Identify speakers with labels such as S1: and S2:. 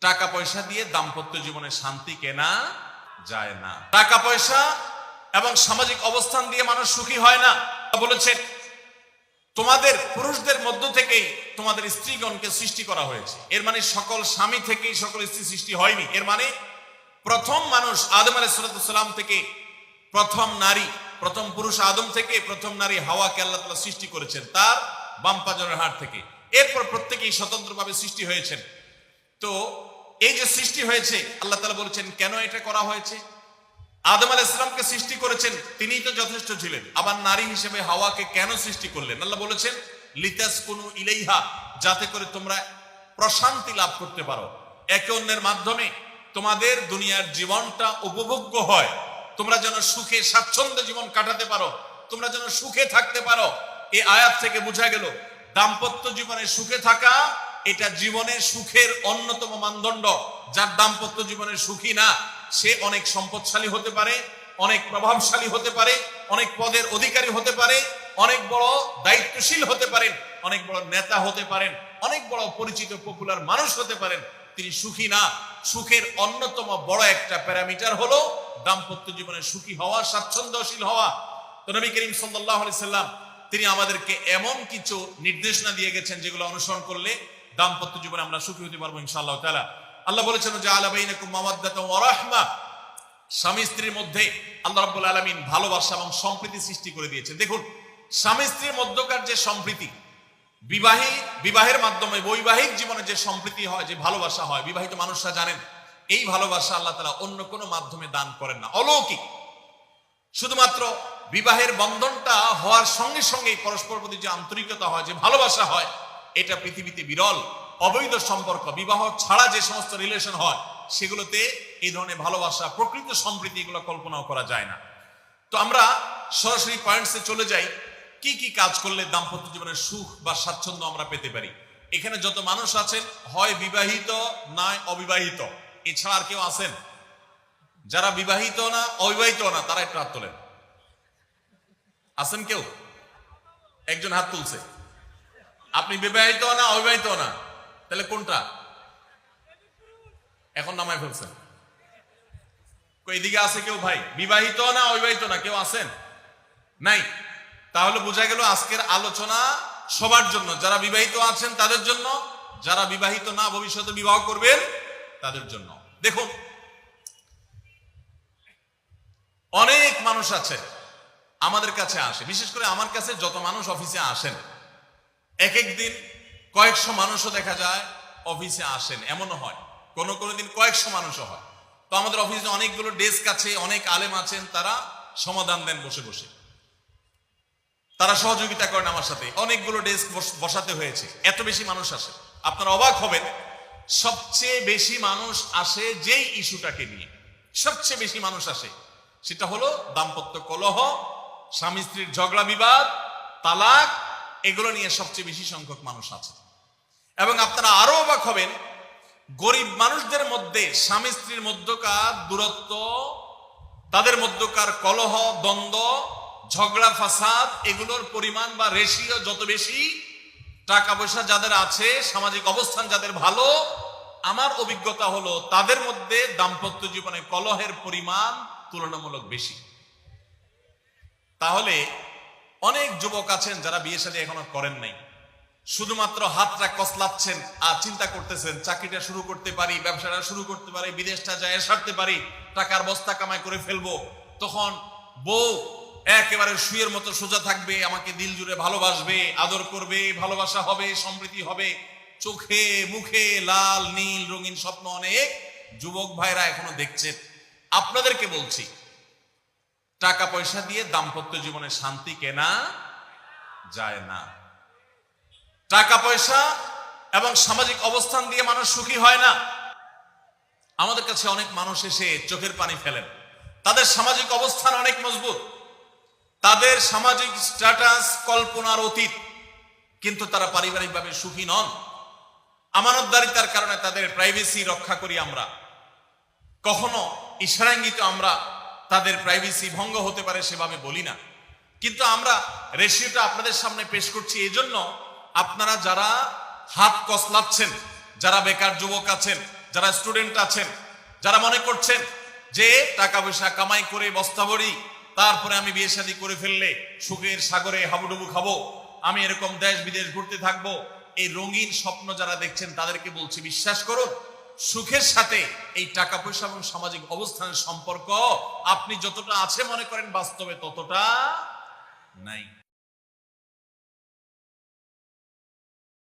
S1: টাকা পয়সা দিয়ে দাম্পত্য জীবনে শান্তি কেনা যায় না। টাকা পয়সা এবং সামাজিক অবস্থান দিয়ে মানুষ সুখী হয় না। বলেছেন, তোমাদের পুরুষদের মধ্য থেকেই তোমাদের স্ত্রীগণকে সৃষ্টি করা হয়েছে। এর মানে সকল স্বামী থেকেই সকল স্ত্রী সৃষ্টি হয়নি। এর মানে প্রথম মানুষ আদম আলাইসালাম থেকে প্রথম নারী, প্রথম পুরুষ আদম থেকে প্রথম নারী হাওয়াকে আল্লাহ তালা সৃষ্টি করেছেন তার বাম পাজরের হাট থেকে। এরপর প্রত্যেকেই স্বতন্ত্রভাবে সৃষ্টি হয়েছেন। তো এই যে সৃষ্টি হয়েছে, আল্লাহ তালা বলেছেন, কেন এটা করা হয়েছে? আদম আল ইসলামকে সৃষ্টি করেছেন তিনি তো যথেষ্ট ছিলেন। আবার নারী হিসেবে হাওয়াকে কেন সৃষ্টি করলেন? আল্লাহ বলেছেন লিতাস কুনু ইলাইহা যাতে করে তোমরা প্রশান্তি লাভ করতে পারো। একে অন্যের মাধ্যমে তোমাদের দুনিয়ার জীবনটা উপভোগ্য হয়। তোমরা যেন সুখে, স্বাচ্ছন্দ্য জীবন কাটাতে পারো। তোমরা যেন সুখে থাকতে পারো। এই আয়াত থেকে বোঝা গেল, দাম্পত্য জীবনে সুখে থাকা এটা জীবনের সুখের অন্যতম মানদণ্ড। যার দাম্পত্য জীবনের সুখী না, সে অনেক সম্পদশালী হতে পারে, অনেক প্রভাবশালী হতে পারে, অনেক পদের অধিকারী হতে পারে, অনেক বড় দায়িত্বশীল হতে পারেন, অনেক বড় নেতা হতে পারেন, অনেক বড় পরিচিত পপুলার মানুষ হতে পারেন। তিনি সুখী না, সুখের অন্যতম বড় একটা প্যারামিটার হলো দাম্পত্য জীবনে সুখী হওয়া, স্বাচ্ছন্দ্যশীল হওয়া। তো নবী করিম সাল্লাহ সাল্লাম, তিনি আমাদেরকে এমন কিছু নির্দেশনা দিয়ে গেছেন যেগুলো অনুসরণ করলে দাম্পত্য জীবনে আমরা সুখী হতে পারব ইনশাআল্লাহ তাআলা। আল্লাহ বলেছেন যে আলা বাইনাকুম ওয়া রাহমা। স্বামী স্ত্রীর মধ্যে আল্লাহ রাব্বুল আলামিন ভালোবাসা এবং সম্প্রীতি সৃষ্টি করে দিয়েছেন। দেখুন, স্বামী স্ত্রীর মধ্যকার যে সম্প্রীতি, বিবাহী, বিবাহের মাধ্যমে বৈবাহিক জীবনে যে সম্প্রীতি হয়, যে ভালোবাসা হয়, বিবাহিত মানুষরা জানেন, এই ভালোবাসা আল্লাহ তালা অন্য কোনো মাধ্যমে দান করেন না। অলৌকিক। শুধুমাত্র বিবাহের বন্ধনটা হওয়ার সঙ্গে সঙ্গেই পরস্পর প্রতি যে আন্তরিকতা হয়, যে ভালোবাসা হয় এটা পৃথিবীতে বিরল, অবৈধ সম্পর্ক, বিবাহ ছাড়া যে সমস্ত রিলেশন হয়, সেগুলোতে এই ধরনের ভালোবাসা, প্রকৃত সম্প্রীতি এগুলো কল্পনাও করা যায় না। তো আমরা সরাসরি পয়েন্টসে চলে যাই, কি কি কাজ করলে দাম্পত্য জীবনের সুখ বা স্বাচ্ছন্দ্য আমরা পেতে পারি? এখানে যত মানুষ আছেন, হয় বিবাহিত নয় অবিবাহিত, এছাড়া আর কেউ আছেন? যারা বিবাহিত না, অবিবাহিত না, তারা একটু হাত তোলেন। আছেন কেউ? একজন হাত তুলছে। আপনি বিবাহিত না অবিবাহিত না? তাহলে কোনটা? এখন নামায় ফেলছেন। এদিকে আছে কেউ ভাই? বিবাহিত না অবিবাহিত না, কেউ আছেন? নাই। তাহলে বোঝা গেল আজকের আলোচনা সবার জন্য। যারা বিবাহিত আছেন তাদের জন্য, যারা বিবাহিত না ভবিষ্যতে বিবাহ করবেন তাদের জন্য। দেখুন, অনেক মানুষ আছে আমাদের কাছে আসে, বিশেষ করে আমার কাছে যত মানুষ অফিসে আসেন। এক এক দিন কয়েকশো মানুষও দেখা যায় অফিসে আসেন, এমনও হয়। কোনো কোনো দিন কয়েকশো মানুষও হয়। তো আমাদের অফিসে অনেকগুলো ডেস্ক আছে, অনেক আলেম আছেন, তারা সমাধান দেন বসে বসে। তারা সহযোগিতা করেন আমার সাথে। অনেকগুলো ডেস্ক বসাতে হয়েছে। এত বেশি মানুষ আসে। আপনারা অবাক হবেন, সবচেয়ে বেশি মানুষ আসে যেই ইস্যুটাকে নিয়ে। সবচেয়ে বেশি মানুষ আসে, সেটা হলো দাম্পত্য কলহ স্বামী স্ত্রীর ঝগড়া বিবাদ, তালাক এগুলো নিয়ে সবচেয়ে বেশি সংখ্যক মানুষ আছে। এবং আপনারা আরও অবাক হবেন, গরিব মানুষদের মধ্যে স্বামী স্ত্রীর মধ্যকার দূরত্ব, তাদের মধ্যকার কলহ, দ্বন্দ্ব, ঝগড়া, ফাসাদ, এগুলোর পরিমাণ বা রেশিও যত বেশি টাকা পয়সা যাদের আছে, সামাজিক অবস্থান যাদের ভালো, আমার অভিজ্ঞতা হলো তাদের মধ্যে দাম্পত্য জীবনে কলহের পরিমাণ তুলনামূলক বেশি। তাহলে অনেক যুবক আছেন যারা বিয়ে সাথে এখনও করেন নাই। শুধুমাত্র হাতটা কসলাচ্ছেন আর চিন্তা করতেছেন, চাকরিটা শুরু করতে পারি, ব্যবসাটা শুরু করতে পারি, বিদেশটা যায় সারতে পারি, টাকার বস্তা কামাই করে ফেলব। তখন বউ একেবারে শুয়ের মতো সোজা থাকবে, আমাকে দিল জুড়ে ভালোবাসবে, আদর করবে, ভালোবাসা হবে, সমৃদ্ধি হবে। চোখে মুখে লাল, নীল, রঙিন স্বপ্ন অনেক যুবক ভাইরা এখনও দেখছেন। আপনাদেরকে বলছি টাকা পয়সা দিয়ে দাম্পত্য জীবনে শান্তি কেনা যায় না। টাকা পয়সা এবং সামাজিক অবস্থান দিয়ে মানুষ সুখী হয় না। আমাদের কাছে অনেক মানুষ এসে চোখের পানি ফেলেন। তাদের সামাজিক অবস্থান অনেক মজবুত। তাদের সামাজিক স্ট্যাটাস, কল্পনার অতীত। কিন্তু তারা পারিবারিকভাবে সুখী নন। আমানতদারিতার কারণে তাদের প্রাইভেসি রক্ষা করি আমরা। কখনো ইশারাঙ্গিত আমরা তাদের প্রাইভেসি ভঙ্গ হতে পারে সেভাবে বলি না। কিন্তু আমরা রেশিওটা আপনাদের সামনে পেশ করছি এই জন্য আপনারা যারা হাত কসলাচ্ছেন, যারা বেকার যুবক আছেন, যারা স্টুডেন্ট আছেন, যারা মনে করছেন যে টাকা পয়সা কামাই করে বস্তা ভরি তারপরে আমি বিয়ে শাদী করে ফেললে সুখের সাগরে হাবুডুবু খাব, আমি এরকম দেশ বিদেশ ঘুরতে থাকব, এই রঙিন স্বপ্ন যারা দেখছেন তাদেরকে বলছি, বিশ্বাস করুন সুখের সাথে এই টাকা পয়সা এবং সামাজিক অবস্থানের সম্পর্ক আপনি যতটা আছে মনে করেন বাস্তবে ততটা নাই।